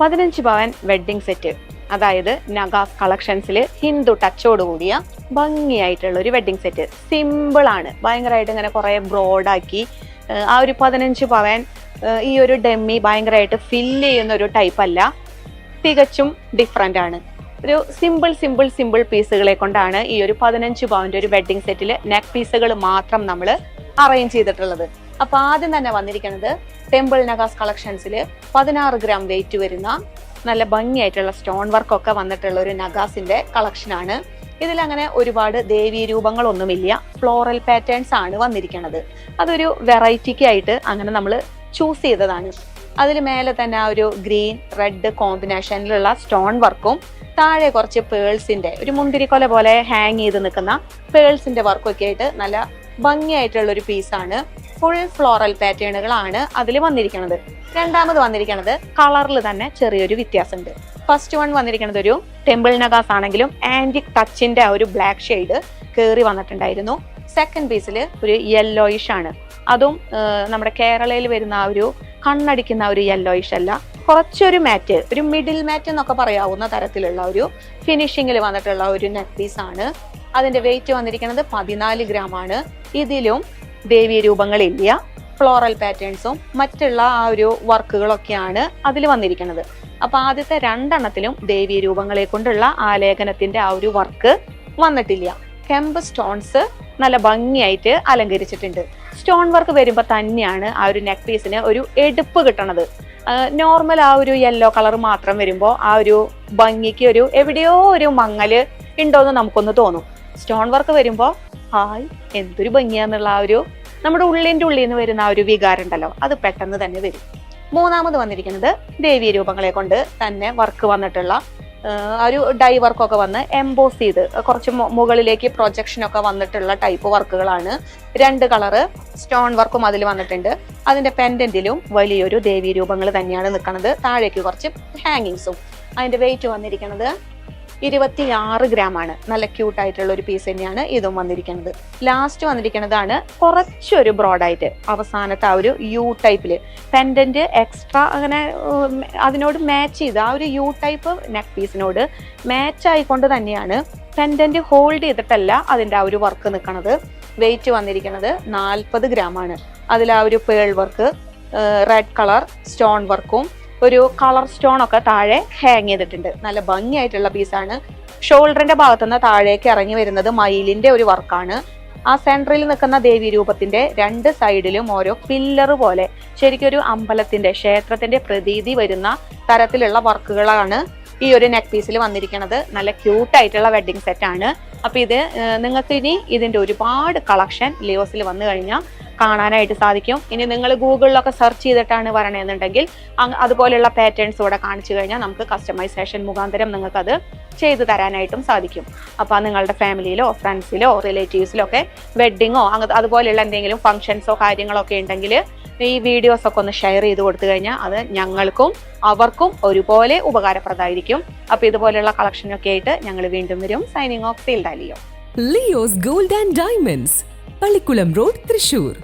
പതിനഞ്ച് പവൻ wedding set. അതായത് നഗാസ് കളക്ഷൻസിൽ ഹിന്ദു ടച്ചോട് കൂടിയ ഭംഗിയായിട്ടുള്ള ഒരു വെഡ്ഡിംഗ് സെറ്റ്. സിമ്പിൾ ആണ് ഭയങ്കരമായിട്ട് ഇങ്ങനെ കുറേ ബ്രോഡാക്കി ആ ഒരു പതിനഞ്ച് പവൻ ഈ ഒരു ഡെമ്മി ഭയങ്കരമായിട്ട് ഫില്ല് ചെയ്യുന്ന ഒരു ടൈപ്പ് അല്ല. തികച്ചും ഡിഫറെന്റ് ആണ്. ഒരു സിമ്പിൾ സിമ്പിൾ സിമ്പിൾ പീസുകളെ കൊണ്ടാണ് ഈ ഒരു പതിനഞ്ച് പവന്റെ ഒരു വെഡ്ഡിംഗ് സെറ്റിൽ നെക്ക് പീസുകൾ മാത്രം നമ്മൾ അറേഞ്ച് ചെയ്തിട്ടുള്ളത്. അപ്പൊ ആദ്യം തന്നെ വന്നിരിക്കുന്നത് ടെമ്പിൾ നഗാസ് കളക്ഷൻസിൽ പതിനാറ് ഗ്രാം വെയിറ്റ് വരുന്ന നല്ല ഭംഗിയായിട്ടുള്ള സ്റ്റോൺ വർക്ക് ഒക്കെ വന്നിട്ടുള്ള ഒരു നഗാസിന്റെ കളക്ഷനാണ് ഇതിലങ്ങനെ ഒരുപാട് ദേവീ രൂപങ്ങളൊന്നുമില്ല. ഫ്ലോറൽ പാറ്റേൺസ് ആണ് വന്നിരിക്കുന്നത് അതൊരു വെറൈറ്റിക്ക് ആയിട്ട് അങ്ങനെ നമ്മൾ ചൂസ് ചെയ്തതാണ്. അതിൽ മേലെ തന്നെ ആ ഒരു ഗ്രീൻ റെഡ് കോമ്പിനേഷനിലുള്ള സ്റ്റോൺ വർക്കും താഴെ കുറച്ച് പേൾസിന്റെ ഒരു മുന്തിരിക്കൊല പോലെ ഹാങ് ചെയ്ത് നിൽക്കുന്ന പേൾസിന്റെ വർക്കൊക്കെ ആയിട്ട് നല്ല ഭംഗിയായിട്ടുള്ള ഒരു പീസാണ് ഫുൾ ഫ്ലോറൽ പാറ്റേണുകളാണ് അതിൽ വന്നിരിക്കുന്നത് രണ്ടാമത് വന്നിരിക്കുന്നത് കളറിൽ തന്നെ ചെറിയൊരു വ്യത്യാസമുണ്ട്. ഫസ്റ്റ് വൺ വന്നിരിക്കുന്നത് ഒരു ടെമ്പിൾ നഗാസ് ആണെങ്കിലും ആന്റിക് ടച്ചിന്റെ ആ ഒരു ബ്ലാക്ക് ഷെയ്ഡ് കയറി വന്നിട്ടുണ്ടായിരുന്നു. സെക്കൻഡ് പീസിൽ ഒരു യെല്ലോയിഷ് ആണ്. അതും നമ്മുടെ കേരളയിൽ വരുന്ന ആ ഒരു കണ്ണടിക്കുന്ന ഒരു യെല്ലോയിഷ് അല്ല. കുറച്ചൊരു മാറ്റ് ഒരു മിഡിൽ മാറ്റ് എന്നൊക്കെ പറയാവുന്ന തരത്തിലുള്ള ഒരു ഫിനിഷിങ്ങിൽ വന്നിട്ടുള്ള ഒരു നെക്ക് പീസ് ആണ്. അതിന്റെ വെയിറ്റ് വന്നിരിക്കുന്നത് പതിനാല് ഗ്രാം ആണ്. ഇതിലും ദേവീ രൂപങ്ങളില്ല ഫ്ലോറൽ പാറ്റേൺസും മറ്റുള്ള ആ ഒരു വർക്കുകളൊക്കെയാണ് അതിൽ വന്നിരിക്കുന്നത്. അപ്പൊ ആദ്യത്തെ രണ്ടെണ്ണത്തിലും ദേവീ രൂപങ്ങളെ കൊണ്ടുള്ള ആലേഖനത്തിന്റെ ആ ഒരു വർക്ക് വന്നിട്ടില്ല. കെമ്പ് സ്റ്റോൺസ് നല്ല ഭംഗിയായിട്ട് അലങ്കരിച്ചിട്ടുണ്ട്. സ്റ്റോൺ വർക്ക് വരുമ്പോൾ തന്നെയാണ് ആ ഒരു നെക്ക് പീസിന് ഒരു എടുപ്പ് കിട്ടണത്. നോർമൽ ആ ഒരു യെല്ലോ കളർ മാത്രം വരുമ്പോൾ ആ ഒരു ഭംഗിക്ക് ഒരു എവിടെയോ ഒരു മങ്ങൽ ഉണ്ടോയെന്ന് നമുക്കൊന്ന് തോന്നും. സ്റ്റോൺ വർക്ക് വരുമ്പോൾ ഹായ് എന്തൊരു ഭംഗിയാന്നുള്ള ആ ഒരു നമ്മുടെ ഉള്ളിന്റെ ഉള്ളിൽ നിന്ന് വരുന്ന ആ ഒരു വികാരം ഉണ്ടല്ലോ അത് പെട്ടെന്ന് തന്നെ വരും. മൂന്നാമത് വന്നിരിക്കുന്നത് ദേവീ രൂപങ്ങളെ കൊണ്ട് തന്നെ വർക്ക് വന്നിട്ടുള്ള ഒരു ഡൈ വർക്കൊക്കെ വന്ന് എംബോസ് ചെയ്ത് കുറച്ച് മുകളിലേക്ക് പ്രൊജക്ഷനൊക്കെ വന്നിട്ടുള്ള ടൈപ്പ് വർക്കുകളാണ് രണ്ട് കളറ് സ്റ്റോൺ വർക്കും അതിൽ വന്നിട്ടുണ്ട്. അതിന്റെ പെൻഡന്റിലും വലിയൊരു ദേവീ രൂപങ്ങൾ തന്നെയാണ് നിൽക്കുന്നത്. താഴേക്ക് കുറച്ച് ഹാങ്ങിങ്സും അതിന്റെ വെയിറ്റ് വന്നിരിക്കുന്നത് ഇരുപത്തി ആറ് ഗ്രാം ആണ് നല്ല ക്യൂട്ട് ആയിട്ടുള്ള ഒരു പീസ് തന്നെയാണ് ഇതും വന്നിരിക്കുന്നത്. ലാസ്റ്റ് വന്നിരിക്കുന്നതാണ് കുറച്ചൊരു ബ്രോഡായിട്ട് അവസാനത്തെ ആ ഒരു യു ടൈപ്പിൽ പെൻഡന്റ് എക്സ്ട്രാ അങ്ങനെ അതിനോട് മാച്ച് ചെയ്ത് ആ ഒരു യു ടൈപ്പ് നെക്ക് പീസിനോട് മാച്ച് ആയിക്കൊണ്ട് തന്നെയാണ് പെൻഡന്റ് ഹോൾഡ് ചെയ്തിട്ടല്ല അതിന്റെ ആ ഒരു വർക്ക് നിൽക്കുന്നത് വെയിറ്റ് വന്നിരിക്കുന്നത് നാൽപ്പത് ഗ്രാം ആണ് അതിൽ ആ ഒരു pearl work red colour stone വർക്കും ഒരു കളർ സ്റ്റോൺ ഒക്കെ താഴെ ഹാങ് ചെയ്തിട്ടുണ്ട്. നല്ല ഭംഗിയായിട്ടുള്ള പീസാണ് ഷോൾഡറിന്റെ ഭാഗത്തുനിന്ന് താഴേക്ക് ഇറങ്ങി വരുന്നത് മയിലിന്റെ ഒരു വർക്കാണ് ആ സെൻട്രയിൽ നിൽക്കുന്ന ദേവി രൂപത്തിന്റെ രണ്ട് സൈഡിലും ഓരോ പില്ലർ പോലെ ശരിക്കും ഒരു അമ്പലത്തിന്റെ ക്ഷേത്രത്തിന്റെ പ്രതീതി വരുന്ന തരത്തിലുള്ള വർക്കുകളാണ് ഈ ഒരു നെക്ക് പീസിൽ വന്നിരിക്കുന്നത്. നല്ല ക്യൂട്ടായിട്ടുള്ള വെഡ്ഡിംഗ് സെറ്റ് ആണ്. അപ്പൊ ഇത് നിങ്ങൾക്ക് ഇനി ഇതിന്റെ ഒരുപാട് കളക്ഷൻ ലിയോസിൽ വന്നു കഴിഞ്ഞാൽ കാണാനായിട്ട് സാധിക്കും. ഇനി നിങ്ങൾ ഗൂഗിളിലൊക്കെ സെർച്ച് ചെയ്തിട്ടാണ് വരണമെന്നുണ്ടെങ്കിൽ അതുപോലെയുള്ള പാറ്റേൺസ് ഇവിടെ കാണിച്ചു കഴിഞ്ഞാൽ നമുക്ക് കസ്റ്റമൈസേഷൻ മുഖാന്തരം നിങ്ങൾക്ക് അത് ചെയ്തു തരാനായിട്ടും സാധിക്കും. അപ്പോൾ നിങ്ങളുടെ ഫാമിലിയിലോ ഫ്രണ്ട്സിലോ റിലേറ്റീവ്സിലോ ഒക്കെ വെഡ്ഡിങ്ങോ അതുപോലെയുള്ള എന്തെങ്കിലും ഫംഗ്ഷൻസോ കാര്യങ്ങളോ ഒക്കെ ഉണ്ടെങ്കിൽ ഈ വീഡിയോസ് ഒക്കെ ഒന്ന് ഷെയർ ചെയ്ത് കൊടുത്തു കഴിഞ്ഞാൽ അത് ഞങ്ങൾക്കും അവർക്കും ഒരുപോലെ ഉപകാരപ്രദമായിരിക്കും. അപ്പോൾ ഇതുപോലെയുള്ള കളക്ഷനൊക്കെ ആയിട്ട് ഞങ്ങൾ വീണ്ടും വരും. Signing off സീൽഡാലിയോ Leo's gold and diamonds Pallikkulam road Thrissur